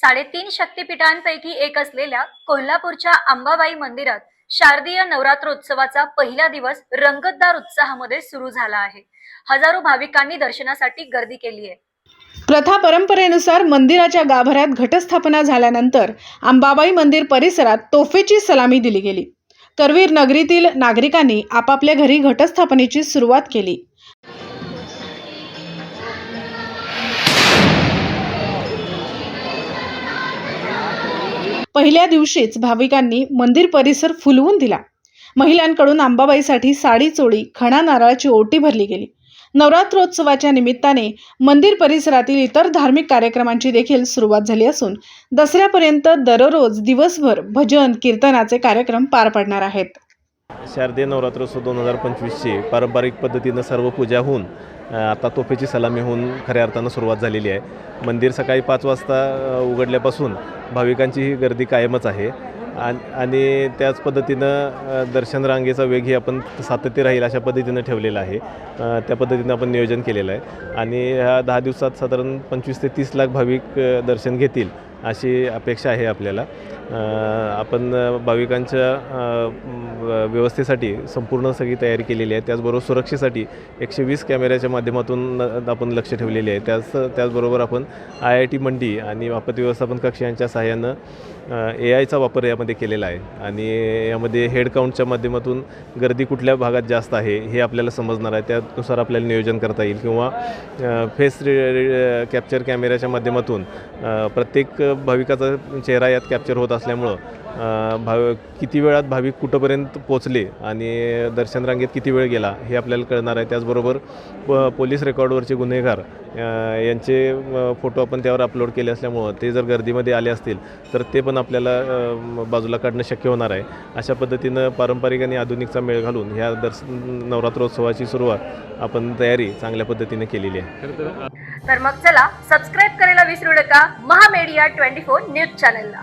साडेतीन शक्तिपीठांपैकी एक असलेल्या कोल्हापूरच्या अंबाबाई मंदिरात शारदीय नवरात्रोत्सवाचा पहिला दिवस रंगतदार उत्साहामध्ये सुरू झाला आहे. हजारो भाविकांनी दर्शनासाठी गर्दी केली आहे. प्रथा परंपरेनुसार मंदिराच्या गाभाऱ्यात घटस्थापना झाल्यानंतर अंबाबाई मंदिर परिसरात तोफेची सलामी दिली गेली. करवीर नगरीतील नागरिकांनी आपापल्या घरी घटस्थापनेची सुरुवात केली. पहिल्या दिवशीच भाविकांनी मंदिर परिसर फुलवून दिला. महिलांकडून आंबाबाईसाठी साडी चोळी खणा नारळाची ओटी भरली गेली. नवरात्रोत्सवाच्या निमित्ताने मंदिर परिसरातील इतर धार्मिक कार्यक्रमांची देखील सुरुवात झाली असून दसऱ्यापर्यंत दररोज दिवसभर भजन कीर्तनाचे कार्यक्रम पार पडणार आहेत. शारदीय नवरात्रोत्सव दोन हजार पंचवीसची पारंपरिक पद्धतीनं सर्व पूजा होऊन आता तोफेची सलामी होऊन खऱ्या अर्थानं सुरुवात झालेली आहे. मंदिर सकाळी पाच वाजता उघडल्यापासून भाविकांची ही गर्दी कायमच आहे. आणि त्याच पद्धतीनं दर्शन रांगेचा वेगही आपण सातत्य राहील अशा पद्धतीनं ठेवलेला आहे. त्या पद्धतीनं आपण नियोजन केलेलं आहे. आणि ह्या दहा दिवसात साधारण पंचवीस ते तीस लाख भाविक दर्शन घेतील अशी अपेक्षा आहे आपल्याला. आपण भाविकांच्या व्यवस्थेसाठी संपूर्ण सगळी तयारी केलेली आहे. त्याचबरोबर सुरक्षेसाठी एकशे वीस कॅमेऱ्याच्या माध्यमातून आपण लक्ष ठेवलेले आहे. त्याच त्याचबरोबर आपण आय आय टी मंडी आणि आपत्ती व्यवस्थापन कक्ष यांच्या सहाय्यानं ए आयचा वापर यामध्ये केलेला आहे. आणि यामध्ये हेड काउंटच्या माध्यमातून गर्दी कुठल्या भागात जास्त आहे हे आपल्याला समजणार आहे. त्यानुसार आपल्याला नियोजन करता येईल. किंवा फेस कॅप्चर कॅमेऱ्याच्या माध्यमातून प्रत्येक भाविकाचा चेहरा यात कॅप्चर होत असल्यामुळं भाव किती वेळात भाविक कुठंपर्यंत पोचले आणि दर्शन रांगेत किती वेळ गेला हे आपल्याला कळणार आहे. त्याचबरोबर प पोलीस रेकॉर्डवरचे गुन्हेगार यांचे फोटो आपण त्यावर अपलोड केले असल्यामुळं ते जर गर्दीमध्ये आले असतील तर ते पण आपल्याला बाजूला काढणं शक्य होणार आहे. अशा पद्धतीनं पारंपरिक आणि आधुनिकचा मेळ घालून ह्या दर्श नवरात्रोत्सवाची सुरुवात आपण तयारी चांगल्या पद्धतीने केलेली आहे. तर मग चला सबस्क्राईब करायला विसरू नका. महामेडिया ट्वेंटी फोर न्यूज चॅनलला.